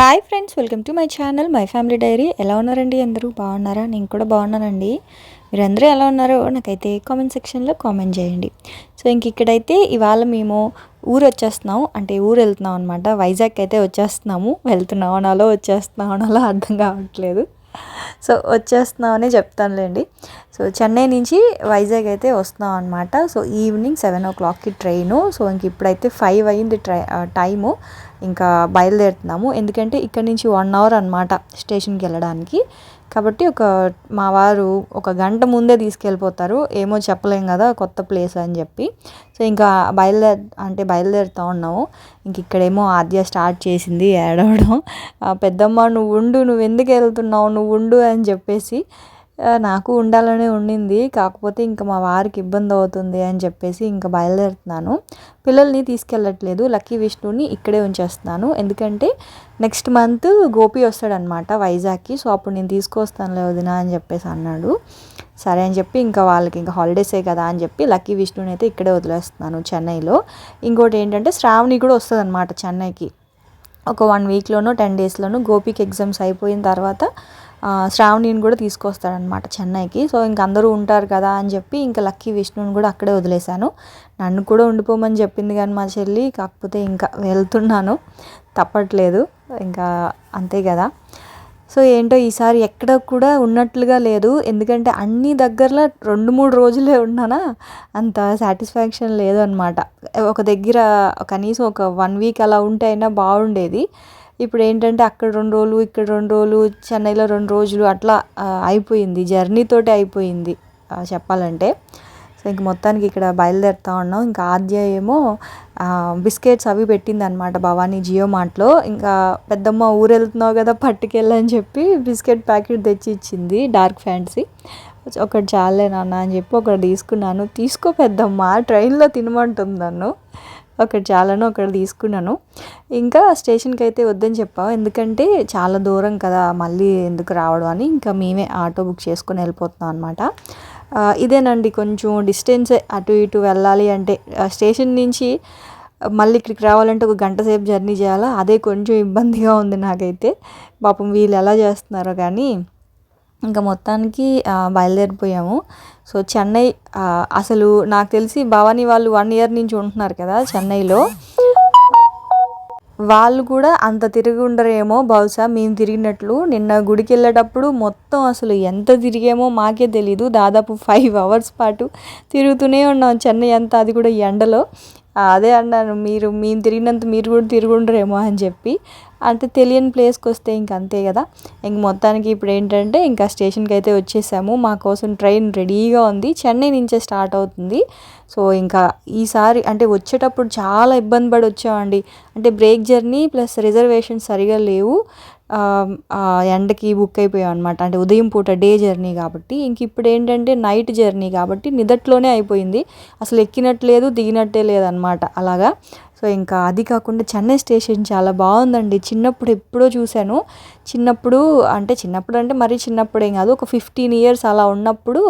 Hi friends welcome to my channel my family diary. ఎలా ఉన్నారండి అందరూ? బాగున్నారా? నేను కూడా బాగున్నానండి. మీరందరూ ఎలా ఉన్నారో నాకైతే కామెంట్ సెక్షన్లో కామెంట్ చేయండి. సో ఇంక ఇక్కడైతే ఇవాళ మేము ఊరు వచ్చేస్తున్నాం అంటే ఊరు వెళ్తున్నాం అనమాట వైజాగ్ అయితే వచ్చేస్తున్నాము. వెళ్తున్నాం అనాలో వచ్చేస్తున్నాం అనాలో అర్థం కావట్లేదు. సో వచ్చేస్తున్నామని చెప్తానులేండి. సో చెన్నై నుంచి వైజాగ్ అయితే వస్తున్నాం అనమాట సో ఈవినింగ్ సెవెన్ ఓ క్లాక్కి ట్రైను. సో ఇంక ఇప్పుడైతే ఫైవ్ అయింది ట్రై టైము. ఇంకా బయలుదేరుతున్నాము. ఎందుకంటే ఇక్కడ నుంచి వన్ అవర్ అనమాట స్టేషన్కి వెళ్ళడానికి. కాబట్టి ఒక మా వారు ఒక గంట ముందే తీసుకెళ్ళిపోతారు. ఏమో చెప్పలేం కదా కొత్త ప్లేస్ అని చెప్పి. సో ఇంకా బయలుదే అంటే బయలుదేరుతూ ఉన్నాము. ఇంక ఇక్కడేమో ఆద్య స్టార్ట్ చేసింది ఏడవడం. పెద్దమ్మ నువ్వు ఉండు నువ్వు ఎందుకు వెళ్తున్నావు? నువ్వు ఉండు అని చెప్పేసి నాకు ఉండాలనే ఉండింది. కాకపోతే ఇంకా మా వారికి ఇబ్బంది అవుతుంది అని చెప్పేసి ఇంకా బయలుదేరుతున్నాను. పిల్లల్ని తీసుకెళ్ళట్లేదు. లక్కీ విష్ణుని ఇక్కడే ఉంచేస్తున్నాను. ఎందుకంటే నెక్స్ట్ మంత్ గోపి వస్తాడనమాట వైజాగ్కి. సో అప్పుడు నేను తీసుకొస్తానులే వదినా అని చెప్పేసి అన్నాడు. సరే అని చెప్పి ఇంకా వాళ్ళకి ఇంకా హాలిడేసే కదా అని చెప్పి లక్కీ విష్ణుని అయితే ఇక్కడే వదిలేస్తున్నాను చెన్నైలో. ఇంకోటి ఏంటంటే శ్రావణి కూడా వస్తుంది అనమాట చెన్నైకి. ఒక వన్ వీక్లోనో టెన్ డేస్లోనో గోపికి ఎగ్జామ్స్ అయిపోయిన తర్వాత శ్రావణిని కూడా తీసుకొస్తాడనమాట చెన్నైకి. సో ఇంక అందరూ ఉంటారు కదా అని చెప్పి ఇంకా లక్కీ విష్ణుని కూడా అక్కడే వదిలేశాను. నన్ను కూడా ఉండిపోమని చెప్పింది కానీ మా చెల్లి కాకపోతే ఇంకా వెళ్తున్నాను. తప్పట్లేదు. ఇంకా అంతే కదా. సో ఏంటో ఈసారి ఎక్కడ కూడా ఉన్నట్లుగా లేదు. ఎందుకంటే అన్ని దగ్గరలో రెండు మూడు రోజులే ఉన్నానా? అంత సాటిస్ఫాక్షన్ లేదు అనమాట ఒక దగ్గర కనీసం ఒక వన్ వీక్ అలా ఉంటే అయినా బాగుండేది. ఇప్పుడు ఏంటంటే అక్కడ రెండు రోజులు ఇక్కడ రెండు రోజులు చెన్నైలో రెండు రోజులు అట్లా అయిపోయింది. అయిపోయింది జర్నీతోటే అయిపోయింది చెప్పాలంటే. సో ఇంక మొత్తానికి ఇక్కడ బయలుదేరుతా ఉన్నాం. ఇంకా ఆద్య ఏమో బిస్కెట్స్ అవి పెట్టింది అనమాట భవానీ జియో మార్ట్లో. ఇంకా పెద్దమ్మ ఊరు వెళ్తున్నావు కదా పట్టుకెళ్ళని చెప్పి బిస్కెట్ ప్యాకెట్ తెచ్చి ఇచ్చింది డార్క్ ఫ్యాంటసీ. ఒకటి చాలే నాన్న అని చెప్పి ఒకటి తీసుకున్నాను. తీసుకో పెద్దమ్మ ట్రైన్లో తినమంటుంది నన్ను. ఒకటి చాలను ఒకటి తీసుకున్నాను. ఇంకా స్టేషన్కి అయితే వద్దని చెప్పావు. ఎందుకంటే చాలా దూరం కదా మళ్ళీ ఎందుకు రావడం అని. ఇంకా మేమే ఆటో బుక్ చేసుకొని వెళ్ళిపోతున్నాం అనమాట ఇదేనండి కొంచెం డిస్టెన్స్ అటు ఇటు వెళ్ళాలి అంటే స్టేషన్ నుంచి మళ్ళీ ఇక్కడికి రావాలంటే ఒక గంట సేపు జర్నీ చేయాలా? అదే కొంచెం ఇబ్బందిగా ఉంది నాకైతే. పాపం వీళ్ళు ఎలా చేస్తున్నారో కానీ ఇంకా మొత్తానికి బయలుదేరిపోయాము. సో చెన్నై అసలు నాకు తెలిసి భవానీ వాళ్ళు వన్ ఇయర్ నుంచి ఉంటున్నారు కదా చెన్నైలో. వాళ్ళు కూడా అంత తిరిగి ఉండరేమో బహుశా మేము తిరిగినట్లు. నిన్న గుడికి వెళ్ళేటప్పుడు మొత్తం అసలు ఎంత తిరిగామో మాకే తెలీదు. దాదాపు ఫైవ్ అవర్స్ పాటు తిరుగుతూనే ఉన్నాం చెన్నై అంతా అది కూడా ఎండలో. అదే అన్నాను మీరు మేము తిరిగినంత మీరు కూడా తిరుగుండరేమో అని చెప్పి. అంటే తెలియని ప్లేస్కి వస్తే ఇంక అంతే కదా. ఇంక మొత్తానికి ఇప్పుడు ఏంటంటే ఇంకా స్టేషన్కి అయితే వచ్చేసాము. మా కోసం ట్రైన్ రెడీగా ఉంది. చెన్నై నుంచే స్టార్ట్ అవుతుంది. సో ఇంకా ఈసారి అంటే వచ్చేటప్పుడు చాలా ఇబ్బంది పడి వచ్చామండి అంటే బ్రేక్ జర్నీ ప్లస్ రిజర్వేషన్ సరిగా లేవు. ఎండకి బుక్ అయిపోయాం అనమాట అంటే ఉదయం పూట డే జర్నీ కాబట్టి. ఇంక ఇప్పుడు ఏంటంటే నైట్ జర్నీ కాబట్టి నిదట్లోనే అయిపోయింది. అసలు ఎక్కినట్లేదు దిగినట్టే లేదనమాట అలాగా. సో ఇంకా అది కాకుండా చెన్నై స్టేషన్ చాలా బాగుందండి. చిన్నప్పుడు ఎప్పుడో చూశాను. చిన్నప్పుడు అంటే చిన్నప్పుడు అంటే మరీ చిన్నప్పుడు ఏం కాదు. ఒక ఫిఫ్టీన్ ఇయర్స్ అలా ఉన్నప్పుడు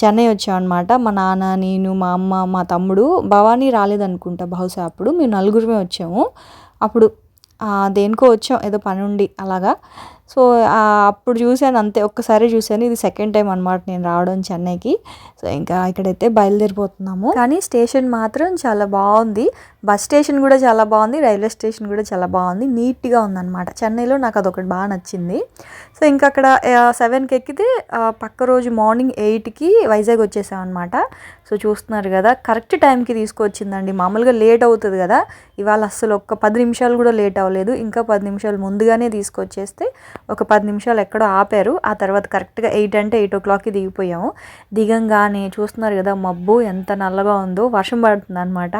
చెన్నై వచ్చామన్నమాట మా నాన్న నేను మా అమ్మ మా తమ్ముడు. భవానీ రాలేదనుకుంటా బహుశా అప్పుడు. మేము నలుగురమే వచ్చాము. అప్పుడు దేనికో వచ్చాం ఏదో పని ఉండి అలాగా. సో అప్పుడు చూశాను అంతే ఒక్కసారి చూశాను. ఇది సెకండ్ టైం అనమాట నేను రావడం చెన్నైకి. సో ఇంకా ఇక్కడైతే బయలుదేరిపోతున్నాము. కానీ స్టేషన్ మాత్రం చాలా బాగుంది. బస్ స్టేషన్ కూడా చాలా బాగుంది. రైల్వే స్టేషన్ కూడా చాలా బాగుంది. నీట్గా ఉందన్నమాట. చెన్నైలో నాకు అదొకటి బాగా నచ్చింది. సో ఇంకా అక్కడ సెవెన్కి ఎక్కితే పక్క రోజు మార్నింగ్ ఎయిట్కి వైజాగ్ వచ్చేసామన్నమాట. సో చూస్తున్నారు కదా కరెక్ట్ టైంకి తీసుకొచ్చిందండి. మామూలుగా లేట్ అవుతుంది కదా. ఇవాళ అస్సలు ఒక్క పది నిమిషాలు కూడా లేట్ అవ్వలేదు. ఇంకా పది నిమిషాలు ముందుగానే తీసుకొచ్చేస్తే ఒక పది నిమిషాలు ఎక్కడో ఆపారు. ఆ తర్వాత కరెక్ట్గా ఎయిట్ అంటే ఎయిట్ ఓ క్లాక్కి దిగిపోయాము. దిగంగానే చూస్తున్నారు కదా మబ్బు ఎంత నల్లగా ఉందో వర్షం పడుతుంది అనమాట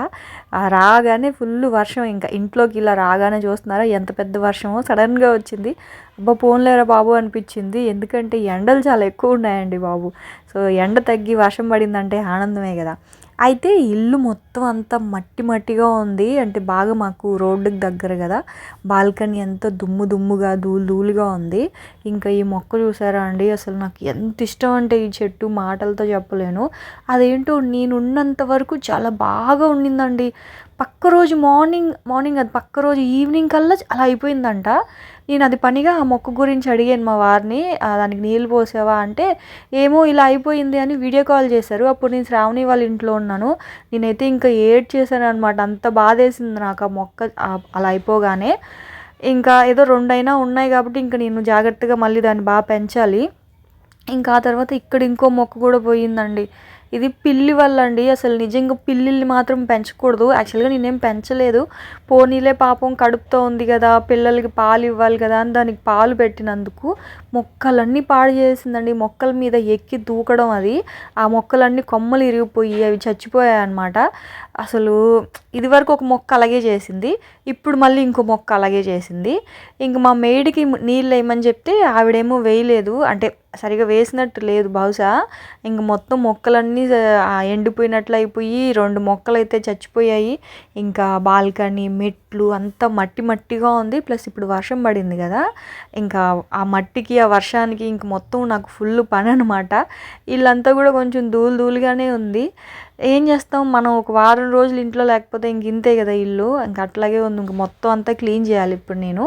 రాగానే ఫుల్ వర్షం ఇంకా ఇంట్లోకి ఇలా రాగానే చూస్తున్నారా ఎంత పెద్ద వర్షమో సడన్గా వచ్చింది. అబ్బా పోన్లేరా బాబు అనిపించింది. ఎందుకంటే ఎండలు చాలా ఎక్కువ ఉన్నాయండి బాబు. సో ఎండ తగ్గి వర్షం పడిందంటే ఆనందమే కదా. అయితే ఇల్లు మొత్తం అంతా మట్టి మట్టిగా ఉంది. అంటే బాగా మాకు రోడ్డుకి దగ్గర కదా. బాల్కనీ ఎంత దుమ్ము దుమ్ముగా ధూళి ధూళిగా ఉంది. ఇంకా ఈ మొక్క చూసారా అండి? అసలు నాకు ఎంత ఇష్టం అంటే ఈ చెట్టు మాటలతో చెప్పలేను. అదేంటో నేను ఉన్నంత వరకు చాలా బాగా ఉండిందండి. పక్క రోజు మార్నింగ్ మార్నింగ్ అది పక్క రోజు ఈవినింగ్ కల్లా అలా అయిపోయిందంట. నేను అది పనిగా ఆ మొక్క గురించి అడిగాను మా వారిని దానికి నీళ్ళు పోసావా? అంటే ఏమో ఇలా అయిపోయింది అని వీడియో కాల్ చేశారు. అప్పుడు నేను శ్రావణి వాళ్ళ ఇంట్లో ఉన్నాను. నేనైతే ఇంకా ఏడ్ చేశాను అనమాట అంత బాధేసింది నాకు ఆ మొక్క అలా అయిపోగానే. ఇంకా ఏదో రెండైనా ఉన్నాయి కాబట్టి ఇంకా నేను జాగ్రత్తగా మళ్ళీ దాన్ని బాగా పెంచాలి. ఇంకా ఆ తర్వాత ఇక్కడ ఇంకో మొక్క కూడా పోయిందండి. ఇది పిల్లి వల్ల అండి అసలు నిజంగా పిల్లిల్ని మాత్రం పెంచకూడదు. యాక్చువల్గా నేనేం పెంచలేదు. పోనీలే పాపం కడుపుతో ఉంది కదా పిల్లలకి పాలు ఇవ్వాలి కదా అని దానికి పాలు పెట్టినందుకు మొక్కలన్నీ పాడు చేసిందండి. మొక్కల మీద ఎక్కి దూకడం అది. ఆ మొక్కలన్నీ కొమ్మలు ఇరిగిపోయి అవి చచ్చిపోయాయి అనమాట అసలు ఇదివరకు ఒక మొక్క అలాగే చేసింది. ఇప్పుడు మళ్ళీ ఇంకో మొక్క అలాగే చేసింది. ఇంక మా మేడికి నీళ్ళు వేయమని చెప్తే ఆవిడేమో వేయలేదు. అంటే సరిగా వేసినట్టు లేదు బహుశా. ఇంక మొత్తం మొక్కలన్నీ ఎండిపోయినట్లు అయిపోయి రెండు మొక్కలు అయితే చచ్చిపోయాయి. ఇంకా బాల్కనీ మెట్లు అంతా మట్టి మట్టిగా ఉంది. ప్లస్ ఇప్పుడు వర్షం పడింది కదా. ఇంకా ఆ మట్టికి ఆ వర్షానికి ఇంక మొత్తం నాకు ఫుల్ పని అనమాట వీళ్ళంతా కూడా కొంచెం ధూళి ధూళిగానే ఉంది. ఏం చేస్తాం? మనం ఒక వారం రోజులు ఇంట్లో లేకపోతే ఇంక ఇంతే కదా ఇల్లు. ఇంక అట్లాగే ఉంది. ఇంక మొత్తం అంతా క్లీన్ చేయాలి ఇప్పుడు నేను.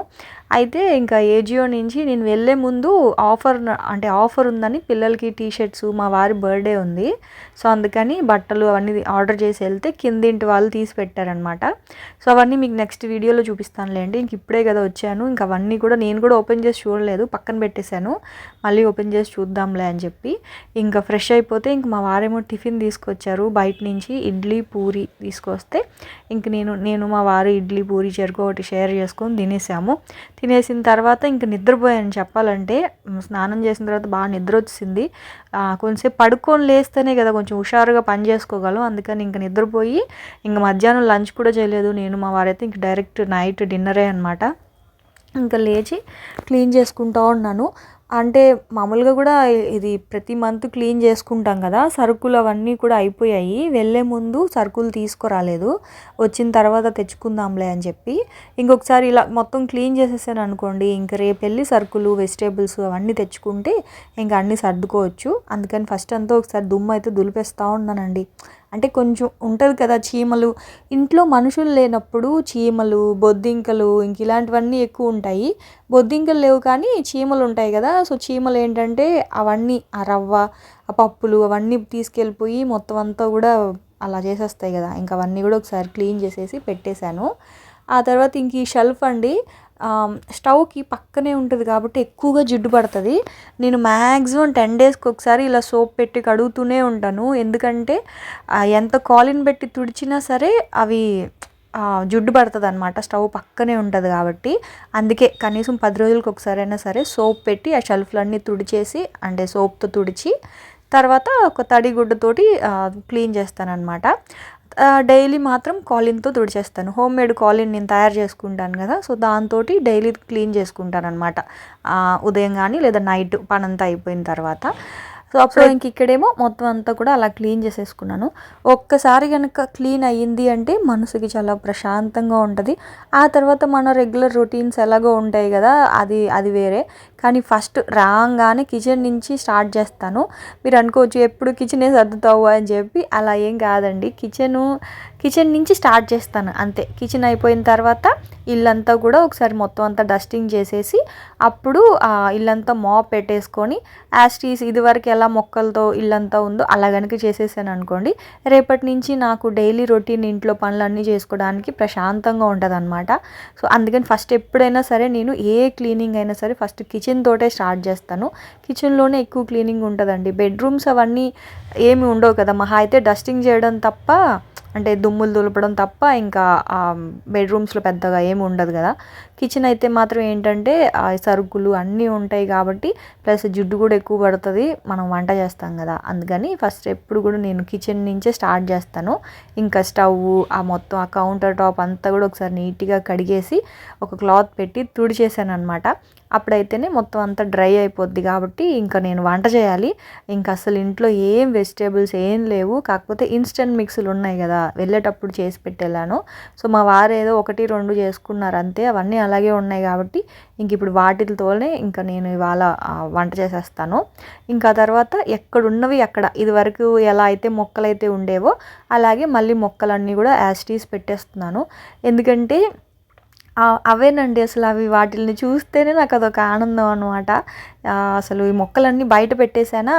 అయితే ఇంకా ఏజియో నుంచి నేను వెళ్ళే ముందు ఆఫర్ అంటే ఆఫర్ ఉందని పిల్లలకి టీ షర్ట్స్ మా వారి బర్త్డే ఉంది. సో అందుకని బట్టలు అవన్నీ ఆర్డర్ చేసి వెళ్తే కిందింటి వాళ్ళు తీసి పెట్టారనమాట సో అవన్నీ మీకు నెక్స్ట్ వీడియోలో చూపిస్తానులేండి ఇంక ఇప్పుడే కదా వచ్చాను. ఇంక అవన్నీ కూడా నేను కూడా ఓపెన్ చేసి చూడలేదు. పక్కన పెట్టేశాను. మళ్ళీ ఓపెన్ చేసి చూద్దాంలే అని చెప్పి. ఇంకా ఫ్రెష్ అయిపోతే ఇంక మా వారేమో టిఫిన్ తీసుకొచ్చారు. బయట నుంచి ఇడ్లీ పూరి తీసుకొస్తే ఇంక నేను నేను మా వారు ఇడ్లీ పూరి చెరుకు ఒకటి షేర్ చేసుకొని తినేసాము. తినేసిన తర్వాత ఇంక నిద్రపోయాను చెప్పాలంటే స్నానం చేసిన తర్వాత బాగా నిద్ర వచ్చింది కొంచెంసేపు పడుకొని లేస్తేనే కదా కొంచెం హుషారుగా పని చేసుకోగలం. అందుకని ఇంక నిద్రపోయి ఇంక మధ్యాహ్నం లంచ్ కూడా చేయలేదు. నేను మా వారైతే ఇంక డైరెక్ట్ నైట్ డిన్నరే అనమాట ఇంకా లేచి క్లీన్ చేసుకుంటూ ఉన్నాను. అంటే మామూలుగా కూడా ఇది ప్రతి మంత్ క్లీన్ చేసుకుంటాం కదా సరుకులు అవన్నీ కూడా అయిపోయాయి. వెళ్ళే ముందు సరుకులు తీసుకురాలేదు. వచ్చిన తర్వాత తెచ్చుకుందాంలే అని చెప్పి. ఇంకొకసారి ఇలా మొత్తం క్లీన్ చేసేసాను అనుకోండి ఇంకా రేపు వెళ్ళి సరుకులు వెజిటేబుల్స్ అవన్నీ తెచ్చుకుంటే ఇంకా అన్నీ సర్దుకోవచ్చు. అందుకని ఫస్ట్ అంతా ఒకసారి దుమ్ము అయితే దులిపేస్తూ ఉన్నానండి. అంటే కొంచెం ఉంటుంది కదా చీమలు. ఇంట్లో మనుషులు లేనప్పుడు చీమలు బొద్దింకలు ఇంక ఇలాంటివన్నీ ఎక్కువ ఉంటాయి. బొద్దింకలు లేవు కానీ చీమలు ఉంటాయి కదా. సో చీమలు ఏంటంటే అవన్నీ ఆ రవ్వ ఆ పప్పులు అవన్నీ తీసుకెళ్ళిపోయి మొత్తం అంతా కూడా అలా చేసేస్తాయి కదా. ఇంకా అవన్నీ కూడా ఒకసారి క్లీన్ చేసేసి పెట్టేశాను. ఆ తర్వాత ఇంక ఈ షెల్ఫ్ అండి. స్టవ్కి పక్కనే ఉంటుంది కాబట్టి ఎక్కువగా జిడ్డు పడుతుంది. నేను మ్యాక్సిమం టెన్ డేస్కి ఒకసారి ఇలా సోప్ పెట్టి కడుగుతూనే ఉంటాను. ఎందుకంటే ఎంత కాలిన్ పెట్టి తుడిచినా సరే అవి జిడ్డు పడుతుంది అనమాట స్టవ్ పక్కనే ఉంటుంది కాబట్టి. అందుకే కనీసం పది రోజులకు ఒకసారి అయినా సరే సోప్ పెట్టి ఆ షెల్ఫ్లన్నీ తుడిచేసి అంటే సోప్తో తుడిచి తర్వాత ఒక తడి గుడ్డతోటి క్లీన్ చేస్తానన్నమాట. డైలీ మాత్రం కాలిన్తో తుడిచేస్తాను. హోమ్ మేడ్ కాలిన్ నేను తయారు చేసుకుంటాను కదా సో దాంతో డైలీ క్లీన్ చేసుకుంటాను అనమాట ఉదయం కానీ లేదా నైట్ పనంతా అయిపోయిన తర్వాత. సో అప్పుడు ఇంక ఇక్కడేమో మొత్తం అంతా కూడా అలా క్లీన్ చేసేసుకున్నాను. ఒక్కసారి కనుక క్లీన్ అయ్యింది అంటే మనసుకి చాలా ప్రశాంతంగా ఉంటుంది. ఆ తర్వాత మన రెగ్యులర్ రొటీన్స్ ఎలాగో ఉంటాయి కదా అది అది వేరే. కానీ ఫస్ట్ రాగానే కిచెన్ నుంచి స్టార్ట్ చేస్తాను. మీరు అనుకోవచ్చు ఎప్పుడు కిచెనే సర్దుతావు అని చెప్పి అలా ఏం కాదండి. కిచెను కిచెన్ నుంచి స్టార్ట్ చేస్తాను అంతే. కిచెన్ అయిపోయిన తర్వాత ఇల్లంతా కూడా ఒకసారి మొత్తం అంతా డస్టింగ్ చేసేసి అప్పుడు ఇల్లంతా మాప్ పెట్టేసుకొని యాస్టీస్ ఇదివరకు ఎలా మొక్కలతో ఇల్లంతా ఉందో అలా కనుక చేసేసాను అనుకోండి. రేపటి నుంచి నాకు డైలీ రొటీన్ ఇంట్లో పనులన్నీ చేసుకోవడానికి ప్రశాంతంగా ఉంటుంది అనమాట సో అందుకని ఫస్ట్ ఎప్పుడైనా సరే నేను ఏ క్లీనింగ్ అయినా సరే ఫస్ట్ కిచెన్ కిచెన్ తోటే స్టార్ట్ చేస్తాను. కిచెన్లోనే ఎక్కువ క్లీనింగ్ ఉంటుందండి. బెడ్రూమ్స్ అవన్నీ ఏమి ఉండవు కదా. మహా అయితే డస్టింగ్ చేయడం తప్ప అంటే దుమ్ములు దులపడం తప్ప ఇంకా బెడ్రూమ్స్లో పెద్దగా ఏమి ఉండదు కదా. కిచెన్ అయితే మాత్రం ఏంటంటే ఆ సరుకులు అన్నీ ఉంటాయి కాబట్టి ప్లస్ జిడ్డు కూడా ఎక్కువ పడుతుంది మనం వంట చేస్తాం కదా. అందుకని ఫస్ట్ ఎప్పుడు కూడా నేను కిచెన్ నుంచే స్టార్ట్ చేస్తాను. ఇంకా స్టవ్ ఆ మొత్తం ఆ కౌంటర్ టాప్ అంతా కూడా ఒకసారి నీట్గా కడిగేసి ఒక క్లాత్ పెట్టి తుడిచేసాను అనమాట అప్పుడైతేనే మొత్తం అంతా డ్రై అయిపోద్ది కాబట్టి ఇంకా నేను వంట చేయాలి. ఇంకా అసలు ఇంట్లో ఏం వెజిటేబుల్స్ ఏం లేవు. కాకపోతే ఇన్స్టెంట్ మిక్స్లు ఉన్నాయి కదా. వెళ్ళేటప్పుడు చేసి పెట్టెళ్ళాను సో మా వారు ఏదో ఒకటి రెండు చేసుకున్నారు అంతే. అవన్నీ అలాగే ఉన్నాయి కాబట్టి ఇంక ఇప్పుడు వాటితోనే ఇంకా నేను ఇవాళ వంట చేసేస్తాను. ఇంకా తర్వాత ఎక్కడున్నవి అక్కడ ఇదివరకు ఎలా అయితే మొక్కలైతే ఉండేవో అలాగే మళ్ళీ మొక్కలన్నీ కూడా యాస్టీస్ పెట్టేస్తున్నాను. ఎందుకంటే అవేనండి అసలు అవి వాటిని చూస్తేనే నాకు అదొక ఆనందం అనమాట అసలు ఈ మొక్కలన్నీ బయట పెట్టేశానా?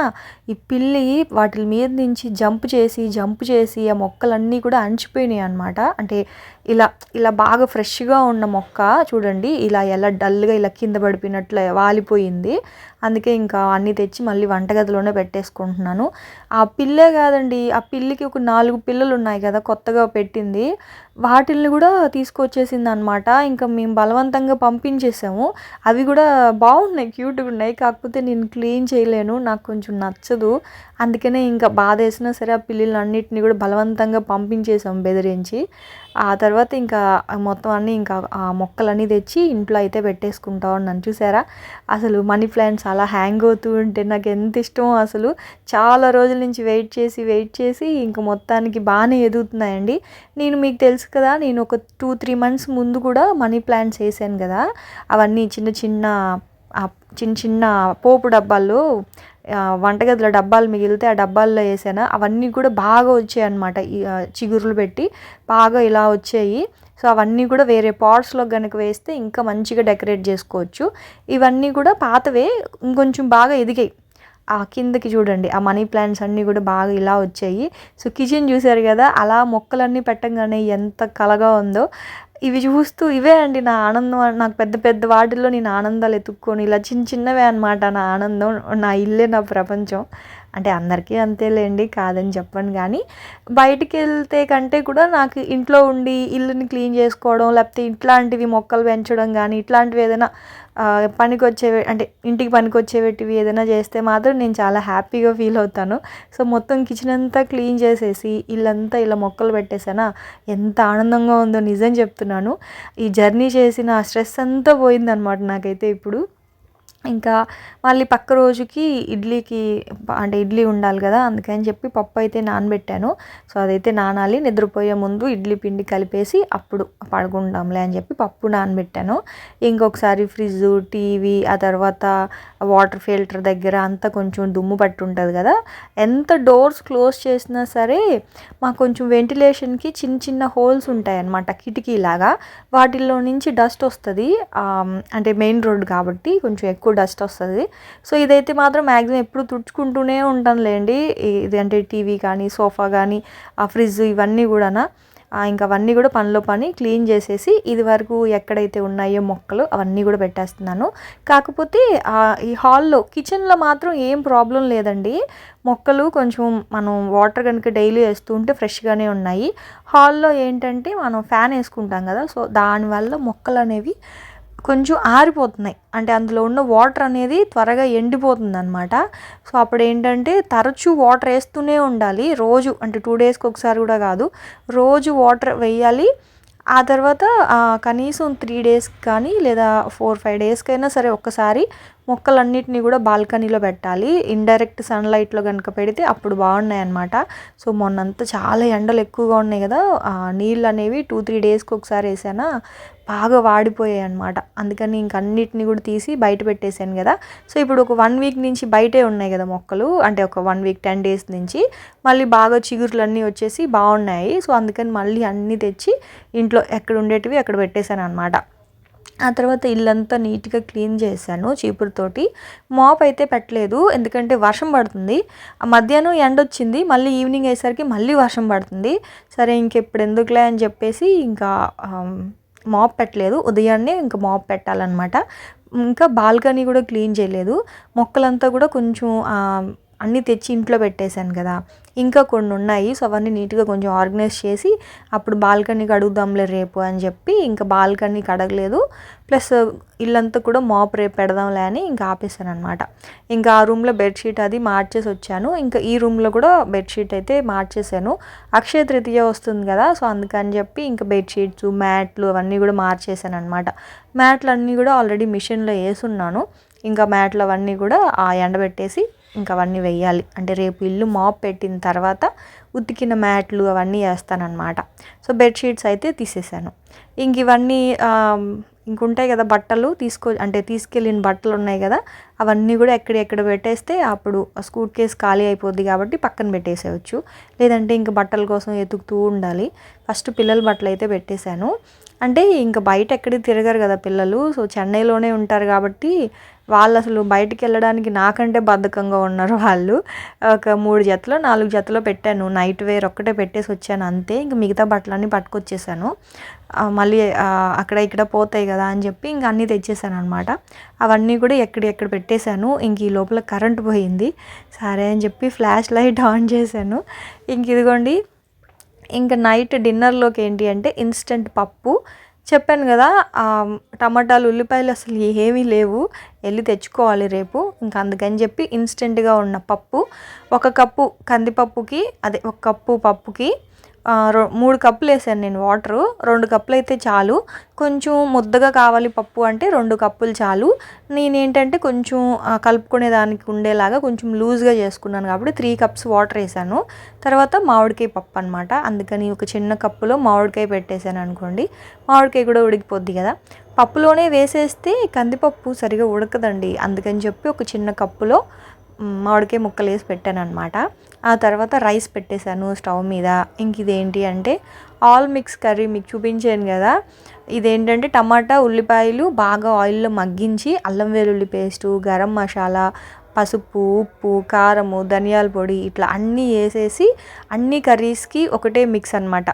ఈ పిల్లి వాటి మీద నుంచి జంప్ చేసి జంప్ చేసి ఆ మొక్కలన్నీ కూడా అంచిపోయినాయి అనమాట అంటే ఇలా ఇలా బాగా ఫ్రెష్గా ఉన్న మొక్క చూడండి ఇలా ఎలా డల్గా ఇలా కింద పడిపోయినట్లు వాలిపోయింది. అందుకే ఇంకా అన్నీ తెచ్చి మళ్ళీ వంటగదిలోనే పెట్టేసుకుంటున్నాను. ఆ పిల్లే కాదండి ఆ పిల్లికి ఒక నాలుగు పిల్లలు ఉన్నాయి కదా కొత్తగా పెట్టింది. వాటిల్ని కూడా తీసుకొచ్చేసింది అనమాట ఇంకా మేము బలవంతంగా పంపించేసాము. అవి కూడా బాగున్నాయి క్యూట్గా ఉన్నాయి. కాకపోతే నేను క్లీన్ చేయలేను నాకు కొంచెం నచ్చదు. అందుకనే ఇంకా బాధ వేసినా సరే ఆ పిల్లలన్నిటిని కూడా బలవంతంగా పంపించేసాం బెదిరించి. ఆ తర్వాత ఇంకా మొత్తం అన్నీ ఇంకా ఆ మొక్కలన్నీ తెచ్చి ఇంట్లో అయితే పెట్టేసుకుంటా ఉన్నాను. చూసారా? అసలు మనీ ప్లాంట్స్ అలా హ్యాంగ్ అవుతూ ఉంటే నాకు ఎంత ఇష్టమో అసలు. చాలా రోజుల నుంచి వెయిట్ చేసి వెయిట్ చేసి ఇంక మొత్తానికి బాగానే ఎదుగుతున్నాయండి. నేను మీకు తెలుసు కదా నేను ఒక టూ త్రీ మంత్స్ ముందు కూడా మనీ ప్లాంట్స్ వేసాను కదా. అవన్నీ చిన్న చిన్న చిన్న చిన్న పోపు డబ్బాల్లో వంటగదిలో డబ్బాలు మిగిలితే ఆ డబ్బాల్లో వేసాను. అవన్నీ కూడా బాగా వచ్చాయి అనమాట చిగురులు పెట్టి బాగా ఇలా వచ్చాయి. సో అవన్నీ కూడా వేరే పాట్స్లో కనుక వేస్తే ఇంకా మంచిగా డెకరేట్ చేసుకోవచ్చు. ఇవన్నీ కూడా పాతవే ఇంకొంచెం బాగా ఎదిగాయి. ఆ కిందకి చూడండి ఆ మనీ ప్లాంట్స్ అన్నీ కూడా బాగా ఇలా వచ్చాయి. సో కిచెన్ చూసారు కదా అలా మొక్కలన్నీ పెట్టంగానే ఎంత కలగా ఉందో. ఇవి చూస్తూ ఇవే అండి నా ఆనందం. నాకు పెద్ద పెద్ద వాటిల్లో నేను ఆనందాలు ఎత్తుక్కొని ఇలా చిన్న చిన్నవే అనమాట నా ఆనందం నా ఇల్లే నా ప్రపంచం. అంటే అందరికీ అంతేలేండి కాదని చెప్పండి కానీ బయటికి వెళ్తే కంటే కూడా నాకు ఇంట్లో ఉండి ఇల్లుని క్లీన్ చేసుకోవడం లేకపోతే ఇట్లాంటివి మొక్కలు పెంచడం కానీ ఇట్లాంటివి ఏదైనా పనికొచ్చేవి అంటే ఇంటికి పనికొచ్చేవిటివి ఏదైనా చేస్తే మాత్రం నేను చాలా హ్యాపీగా ఫీల్ అవుతాను. సో మొత్తం కిచెన్ అంతా క్లీన్ చేసేసి ఇల్లంతా ఇలా మొక్కలు పెట్టేసానా ఎంత ఆనందంగా ఉందో నిజం చెప్తున్నాను. ఈ జర్నీ చేసిన స్ట్రెస్ అంతా పోయిందనమాట నాకైతే ఇప్పుడు. ఇంకా మళ్ళీ పక్క రోజుకి ఇడ్లీకి అంటే ఇడ్లీ ఉండాలి కదా అందుకని చెప్పి పప్పు అయితే నానబెట్టాను. సో అదైతే నానాలి నిద్రపోయే ముందు ఇడ్లీ పిండి కలిపేసి అప్పుడు పడుకుంటాంలే అని చెప్పి పప్పు నానబెట్టాను. ఇంకొకసారి ఫ్రిడ్జ్ టీవీ ఆ తర్వాత వాటర్ ఫిల్టర్ దగ్గర అంతా కొంచెం దుమ్ము పట్టి ఉంటుంది కదా ఎంత డోర్స్ క్లోజ్ చేసినా సరే మాకు కొంచెం వెంటిలేషన్కి చిన్న చిన్న హోల్స్ ఉంటాయి అన్నమాట కిటికీలాగా. వాటిల్లో నుంచి డస్ట్ వస్తుంది అంటే మెయిన్ రోడ్ కాబట్టి కొంచెం ఎక్కువ డస్ట్ వస్తుంది. సో ఇదైతే మాత్రం మ్యాక్సిమం ఎప్పుడు తుడుచుకుంటూనే ఉంటానులేండి. ఈ- ఇది అంటే టీవీ కానీ సోఫా కానీ ఆ ఫ్రిడ్జ్ ఇవన్నీ కూడానా. ఇంకా అవన్నీ కూడా పనిలో పని క్లీన్ చేసేసి ఇది వరకు ఎక్కడైతే ఉన్నాయో మొక్కలు అవన్నీ కూడా పెట్టేస్తున్నాను. కాకపోతే ఈ హాల్లో కిచెన్లో మాత్రం ఏం ప్రాబ్లం లేదండి. మొక్కలు కొంచెం మనం వాటర్ కనుక డైలీ వేస్తూ ఉంటే ఫ్రెష్గానే ఉన్నాయి. హాల్లో ఏంటంటే మనం ఫ్యాన్ వేసుకుంటాం కదా సో దానివల్ల మొక్కలు అనేవి కొంచెం ఆరిపోతున్నాయి. అంటే అందులో ఉన్న వాటర్ అనేది త్వరగా ఎండిపోతుంది అనమాట సో అప్పుడు ఏంటంటే తరచూ వాటర్ వేస్తూనే ఉండాలి. రోజు అంటే టూ డేస్కి ఒకసారి కూడా కాదు. రోజు వాటర్ వేయాలి. ఆ తర్వాత కనీసం త్రీ డేస్ కానీ లేదా ఫోర్ ఫైవ్ డేస్కి అయినా సరే ఒక్కసారి మొక్కలన్నిటిని కూడా బాల్కనీలో పెట్టాలి. ఇండైరెక్ట్ సన్లైట్లో కనుక పెడితే అప్పుడు బాగున్నాయి అనమాట సో మొన్నంతా చాలా ఎండలు ఎక్కువగా ఉన్నాయి కదా. నీళ్ళు అనేవి టూ త్రీ డేస్కి ఒకసారి వేసానా బాగా వాడిపోయాయి అనమాట అందుకని ఇంక అన్నిటిని కూడా తీసి బయట పెట్టేశాను కదా. సో ఇప్పుడు ఒక వన్ వీక్ నుంచి బయటే ఉన్నాయి కదా మొక్కలు. అంటే ఒక వన్ వీక్ టెన్ డేస్ నుంచి. మళ్ళీ బాగా చిగురులన్నీ వచ్చేసి బాగున్నాయి. సో అందుకని మళ్ళీ అన్నీ తెచ్చి ఇంట్లో ఎక్కడ ఉండేటివి అక్కడ పెట్టేశాను అనమాట ఆ తర్వాత ఇల్లంతా నీట్గా క్లీన్ చేశాను చీపురుతోటి. మాప్ అయితే పెట్టలేదు ఎందుకంటే వర్షం పడుతుంది. మధ్యాహ్నం ఎండ వచ్చింది మళ్ళీ ఈవినింగ్ అయ్యేసరికి మళ్ళీ వర్షం పడుతుంది. సరే ఇంకెప్పుడు ఎందుకులే అని చెప్పేసి ఇంకా మాప్ పెట్టలేదు. ఉదయాన్నే ఇంకా మాప్ పెట్టాలన్నమాట. ఇంకా బాల్కనీ కూడా క్లీన్ చేయలేదు. మొక్కలంతా కూడా కొంచెం అన్నీ తెచ్చి ఇంట్లో పెట్టేశాను కదా. ఇంకా కొన్ని ఉన్నాయి. సో అవన్నీ నీట్గా కొంచెం ఆర్గనైజ్ చేసి అప్పుడు బాల్కనీ కడుగుదాంలే రేపు అని చెప్పి ఇంకా బాల్కనీ కడగలేదు. ప్లస్ ఇల్లంతా కూడా మాప్ రేపు పెడదాంలే అని ఇంకా ఆపేశాను అనమాట ఇంకా ఆ రూమ్లో బెడ్షీట్ అది మార్చేసి వచ్చాను. ఇంకా ఈ రూమ్లో కూడా బెడ్షీట్ అయితే మార్చేసాను అక్షయ తృతీయ వస్తుంది కదా. సో అందుకని చెప్పి ఇంకా బెడ్షీట్స్ మ్యాట్లు అవన్నీ కూడా మార్చేశాను అనమాట మ్యాట్లు అన్నీ కూడా ఆల్రెడీ మిషన్లో వేసున్నాను. ఇంకా మ్యాట్లు అవన్నీ కూడా ఆ ఎండబెట్టేసి ఇంకా అవన్నీ వేయాలి అంటే రేపు ఇల్లు మాప్ పెట్టిన తర్వాత ఉతికిన మ్యాట్లు అవన్నీ వేస్తానన్నమాట. సో బెడ్షీట్స్ అయితే తీసేసాను. ఇంక ఇవన్నీ ఇంకుంటాయి కదా బట్టలు తీసుకో అంటే తీసుకెళ్ళిన బట్టలు ఉన్నాయి కదా అవన్నీ కూడా ఎక్కడెక్కడ పెట్టేస్తే అప్పుడు స్కూట్ కేస్ ఖాళీ అయిపోద్ది కాబట్టి పక్కన పెట్టేసేయచ్చు. లేదంటే ఇంక బట్టల కోసం ఎతుకుతూ ఉండాలి. ఫస్ట్ పిల్లల బట్టలు అయితే పెట్టేశాను. అంటే ఇంకా బయట ఎక్కడికి తిరగరు కదా పిల్లలు. సో చెన్నైలోనే ఉంటారు కాబట్టి వాళ్ళు అసలు బయటికి వెళ్ళడానికి నాకంటే బద్ధకంగా ఉన్నారు వాళ్ళు. ఒక మూడు జతలో నాలుగు జతలో పెట్టాను. నైట్ వేర్ ఒక్కటే పెట్టేసి వచ్చాను అంతే. ఇంక మిగతా బట్టలన్నీ పట్టుకొచ్చేసాను. మళ్ళీ అక్కడ ఇక్కడ పోతాయి కదా అని చెప్పి ఇంక అన్నీ తెచ్చేసాను అనమాట అవన్నీ కూడా ఎక్కడ ఎక్కడ పెట్టేశాను. ఇంక ఈ లోపల కరెంట్ పోయింది. సరే అని చెప్పి ఫ్లాష్ లైట్ ఆన్ చేశాను. ఇంక ఇదిగోండి ఇంకా నైట్ డిన్నర్లోకి ఏంటి అంటే ఇన్స్టెంట్ పప్పు. చెప్పాను కదా టమాటాలు ఉల్లిపాయలు అసలు ఏమీ లేవు. వెళ్ళి తెచ్చుకోవాలి రేపు. ఇంకా అందుకని చెప్పి ఇన్స్టెంట్గా ఉన్న పప్పు ఒక కప్పు కందిపప్పుకి అదే ఒక కప్పు పప్పుకి మూడు కప్పులు వేసాను నేను వాటరు. రెండు కప్పులు అయితే చాలు. కొంచెం ముద్దగా కావాలి పప్పు అంటే రెండు కప్పులు చాలు. నేనేంటంటే కొంచెం కలుపుకునే దానికి ఉండేలాగా కొంచెం లూజ్గా చేసుకున్నాను కాబట్టి త్రీ కప్స్ వాటర్ వేసాను. తర్వాత మామిడికాయ పప్పు అనమాట అందుకని ఒక చిన్న కప్పులో మామిడికాయ పెట్టేశాను అనుకోండి. మామిడికాయ కూడా ఉడికిపోద్ది కదా. పప్పులోనే వేసేస్తే కందిపప్పు సరిగా ఉడకదండి. అందుకని చెప్పి ఒక చిన్న కప్పులో మామిడికాయ ముక్కలు వేసి పెట్టాను అనమాట ఆ తర్వాత రైస్ పెట్టేశాను స్టవ్ మీద. ఇంక ఇదేంటి అంటే ఆల్ మిక్స్ కర్రీ మీకు చూపించాను కదా. ఇదేంటంటే టమాటా ఉల్లిపాయలు బాగా ఆయిల్లో మగ్గించి అల్లం వెల్లుల్లి పేస్టు గరం మసాలా పసుపు ఉప్పు కారము ధనియాల పొడి ఇట్లా అన్నీ వేసేసి అన్ని కర్రీస్కి ఒకటే మిక్స్ అనమాట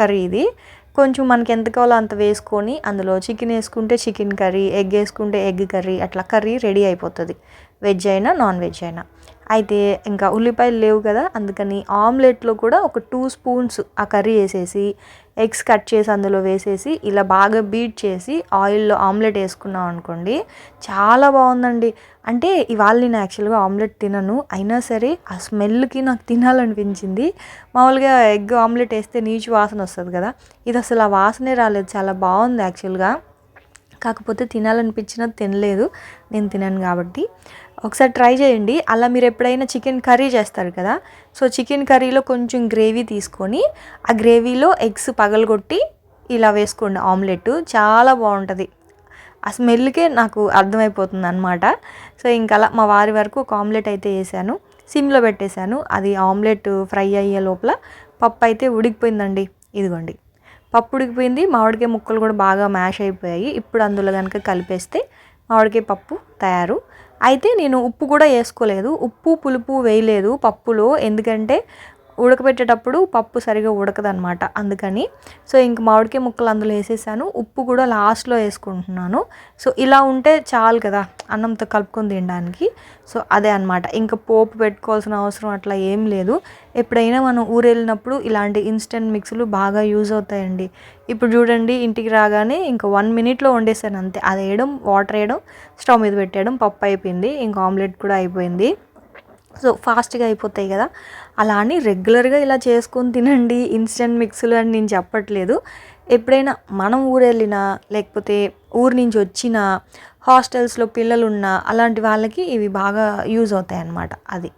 కర్రీ ఇది. కొంచెం మనకి ఎంత కావాలో అంత వేసుకొని అందులో చికెన్ వేసుకుంటే చికెన్ కర్రీ ఎగ్ వేసుకుంటే ఎగ్ కర్రీ అట్లా కర్రీ రెడీ అయిపోతుంది. వెజ్ అయినా నాన్ వెజ్ అయినా. అయితే ఇంకా ఉల్లిపాయలు లేవు కదా అందుకని ఆమ్లెట్లో కూడా ఒక టూ స్పూన్స్ ఆ కర్రీ వేసేసి ఎగ్స్ కట్ చేసి అందులో వేసేసి ఇలా బాగా బీట్ చేసి ఆయిల్లో ఆమ్లెట్ వేసుకున్నాం అనుకోండి చాలా బాగుందండి. అంటే ఇవాళ నేను యాక్చువల్గా ఆమ్లెట్ తినను అయినా సరే ఆ స్మెల్కి నాకు తినాలనిపించింది. మామూలుగా ఎగ్ ఆమ్లెట్ వేస్తే నీచు వాసన వస్తుంది కదా ఇది అసలు ఆ వాసనే రాలేదు చాలా బాగుంది యాక్చువల్గా. కాకపోతే తినాలనిపించినా తినలేదు. నేను తినను కాబట్టి. ఒకసారి ట్రై చేయండి. అలా మీరు ఎప్పుడైనా చికెన్ కర్రీ చేస్తారు కదా సో చికెన్ కర్రీలో కొంచెం గ్రేవీ తీసుకొని ఆ గ్రేవీలో ఎగ్స్ పగలగొట్టి ఇలా వేసుకోండి. ఆమ్లెట్ చాలా బాగుంటుంది. ఆ స్మెల్కే నాకు అర్థమైపోతుంది అనమాట సో ఇంకా అలా మా వారి వరకు ఒక ఆమ్లెట్ అయితే వేసాను. సిమ్లో పెట్టేశాను. అది ఆమ్లెట్ ఫ్రై అయ్యే లోపల పప్పు అయితే ఉడికిపోయిందండి. ఇదిగోండి. పప్పు ఉడికిపోయింది మామిడికాయ ముక్కలు కూడా బాగా మ్యాష్ అయిపోయాయి. ఇప్పుడు అందులో కనుక కలిపేస్తే మామిడికాయ పప్పు తయారు. అయితే నేను ఉప్పు కూడా వేసుకోలేదు. ఉప్పు పులుపు వేయలేదు పప్పులో. ఎందుకంటే ఉడకబెట్టేటప్పుడు పప్పు సరిగా ఉడకదనమాట అందుకని సో ఇంక మామిడికాయ ముక్కలు అందులో వేసేసాను. ఉప్పు కూడా లాస్ట్లో వేసుకుంటున్నాను. సో ఇలా ఉంటే చాలు కదా అన్నంతో కలుపుకొని తినడానికి. సో అదే అనమాట ఇంకా పోపు పెట్టుకోవాల్సిన అవసరం అట్లా ఏం లేదు. ఎప్పుడైనా మనం ఊరు వెళ్ళినప్పుడు ఇలాంటి ఇన్స్టెంట్ మిక్స్లు బాగా యూజ్ అవుతాయండి. ఇప్పుడు చూడండి ఇంటికి రాగానే ఇంకా వన్ మినిట్లో వండేసాను అంతే. అది వేయడం వాటర్ వేయడం స్టవ్ మీద పెట్టేయడం పప్పు అయిపోయింది. ఇంకా ఆమ్లెట్ కూడా అయిపోయింది. సో ఫాస్ట్గా అయిపోతాయి కదా. అలా అని రెగ్యులర్గా ఇలా చేసుకొని తినండి. ఇన్స్టెంట్ మిక్స్లు అని నేను చెప్పట్లేదు. ఎప్పుడైనా మనం ఊరు వెళ్ళినా లేకపోతే ఊరు నుంచి వచ్చిన హాస్టల్స్లో పిల్లలు ఉన్నా అలాంటి వాళ్ళకి ఇవి బాగా యూజ్ అవుతాయి అన్నమాట అది.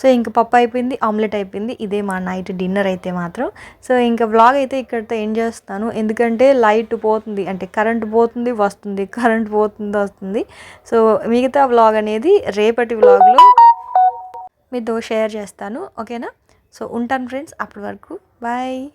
సో ఇంకా పప్పు అయిపోయింది ఆమ్లెట్ అయిపోయింది. ఇదే మా నైట్ డిన్నర్ అయితే మాత్రం. సో ఇంకా వ్లాగ్ అయితే ఇక్కడితో ఎండ్ చేస్తాను. ఎందుకంటే లైట్ పోతుంది. అంటే కరెంట్ పోతుంది వస్తుంది. కరెంట్ పోతుంది వస్తుంది. సో మిగతా వ్లాగ్ అనేది రేపటి వ్లాగ్లో మీతో షేర్ చేస్తాను ఓకేనా? సో ఉంటాను ఫ్రెండ్స్ అప్పటి వరకు. బాయ్.